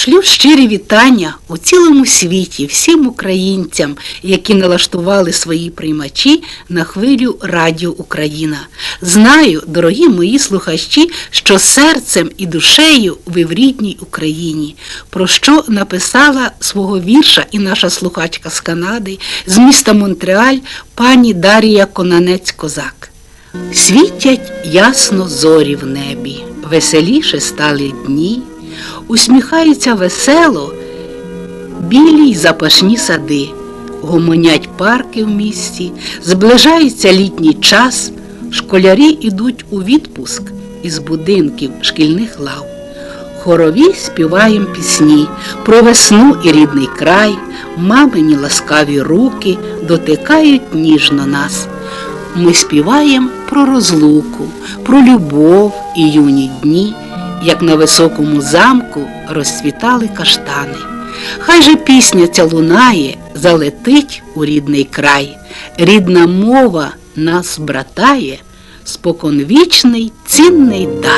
Шлю щирі вітання у цілому світі всім українцям, які налаштували свої приймачі на хвилю Радіо Україна. Знаю, дорогі мої слухачі, що серцем і душею ви в рідній Україні, про що написала свого вірша і наша слухачка з Канади, з міста Монтреаль, пані Дарія Конанець-Козак. Світять ясно зорі в небі, веселіше стали дні, усміхаються весело. Білі й запашні сади, гомонять парки в місті, зближається літній час, школярі ідуть у відпуск із будинків шкільних лав. Хорові співаєм пісні про весну і рідний край, мамині ласкаві руки дотикають ніжно нас. Ми співаємо про розлуку, про любов і юні дні, як на високому замку розцвітали каштани. Хай же пісня ця лунає, залетить у рідний край, рідна мова нас братає, споконвічний цінний дар.